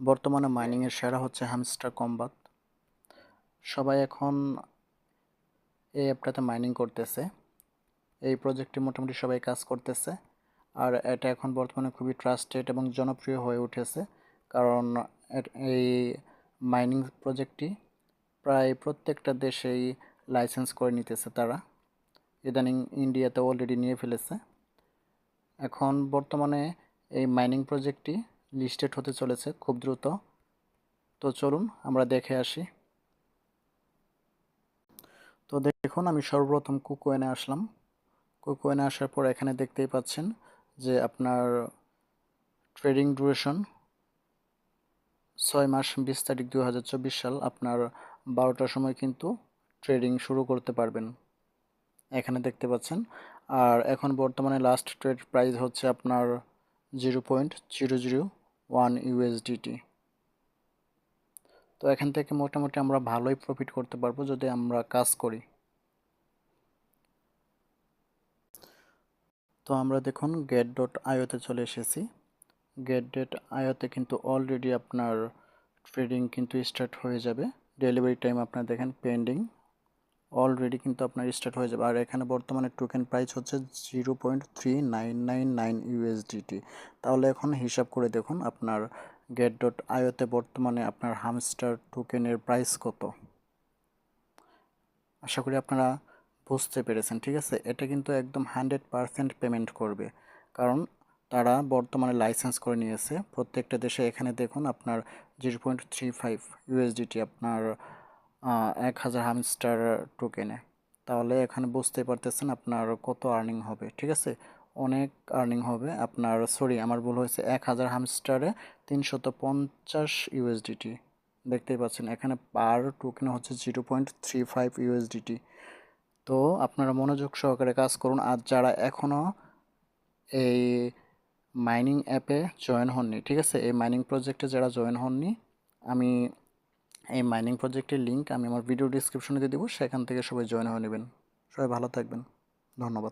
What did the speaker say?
বর্তমানে মাইনিংয়ের সেরা হচ্ছে হ্যামস্টার কম্বাত সবাই এখন এই অ্যাপটাতে মাইনিং করতেছে। এই প্রজেক্টে মোটামুটি সবাই কাজ করতেছে। আর এটা এখন বর্তমানে খুবই ট্রাস্টেড এবং জনপ্রিয় হয়ে উঠেছে। কারণ এই মাইনিং প্রজেক্টটি প্রায় প্রত্যেকটা দেশেই লাইসেন্স করে নিতেছে তারা। ইদানিং ইন্ডিয়াতে অলরেডি নিয়ে ফেলেছে। এখন বর্তমানে এই মাইনিং প্রজেক্টটি লিস্টেড হতে চলেছে খুব দ্রুত। তো চলুন আমরা দেখে আসি। তো দেখুন, আমি সর্বপ্রথম কুকোয়েনে আসলাম। কুকোয়েনে আসার পর এখানে দেখতেই পাচ্ছেন যে আপনার ট্রেডিং ডিউরেশন ছয় মাস বিশ তারিখ দু হাজার চব্বিশ সাল, আপনার বারোটার সময় কিন্তু ট্রেডিং শুরু করতে পারবেন। এখানে দেখতে পাচ্ছেন। আর এখন বর্তমানে লাস্ট ট্রেড প্রাইস হচ্ছে আপনার zero point zero zero one USDT তো এখান থেকে মোটামুটি আমরা ভালোই প্রফিট করতে পারব যদি আমরা কাজ করি। তো আমরা দেখুন গেট ডট আয়োতে চলে এসেছি। গেট ডেট আয়োতে কিন্তু অলরেডি আপনার ট্রেডিং কিন্তু স্টার্ট হয়ে যাবে। ডেলিভারি টাইম আপনার দেখেন পেন্ডিং অলরেডি কিন্তু আপনার স্টার্ট হয়ে যাবে। আর এখানে বর্তমানে টোকেন প্রাইস হচ্ছে zero point three nine nine nine USDT তাহলে এখন হিসাব করে দেখুন আপনার গেট ডট আয়োতে বর্তমানে আপনার হামস্টার টোকেনের প্রাইস কত। আশা করি আপনারা বুঝতে পেরেছেন, ঠিক আছে? এটা কিন্তু একদম হান্ড্রেড পারসেন্ট পেমেন্ট করবে। কারণ তারা বর্তমানে লাইসেন্স করে নিয়েছে। প্রত্যেকটা দেশে এখানে দেখুন আপনার zero point three five USDT আপনার এক হাজার হামস্টার টোকেনে তাহলে এখানে বুঝতে পারতেছেন আপনার কত আর্নিং হবে, ঠিক আছে? অনেক আর্নিং হবে আপনার সরি আমার ভুল হয়েছে, এক হাজার হামস্টারে তিনশত পঞ্চাশ ইউএসডিটি দেখতেই পাচ্ছেন, এখানে পার টোকেনে হচ্ছে zero point three five USDT তো আপনারা মনোযোগ সহকারে কাজ করুন, আর যারা এখনও এই মাইনিং অ্যাপে জয়েন হননি, ঠিক আছে? এই মাইনিং প্রজেক্টে যারা জয়েন হননি, আমি এই মাইনিং প্রজেক্টের লিঙ্ক আমি আমার ভিডিও ডিসক্রিপশনে দিয়ে দেবো, সেখান থেকে সবাই জয়েন হয়ে নেবেন। সবাই ভালো থাকবেন। ধন্যবাদ।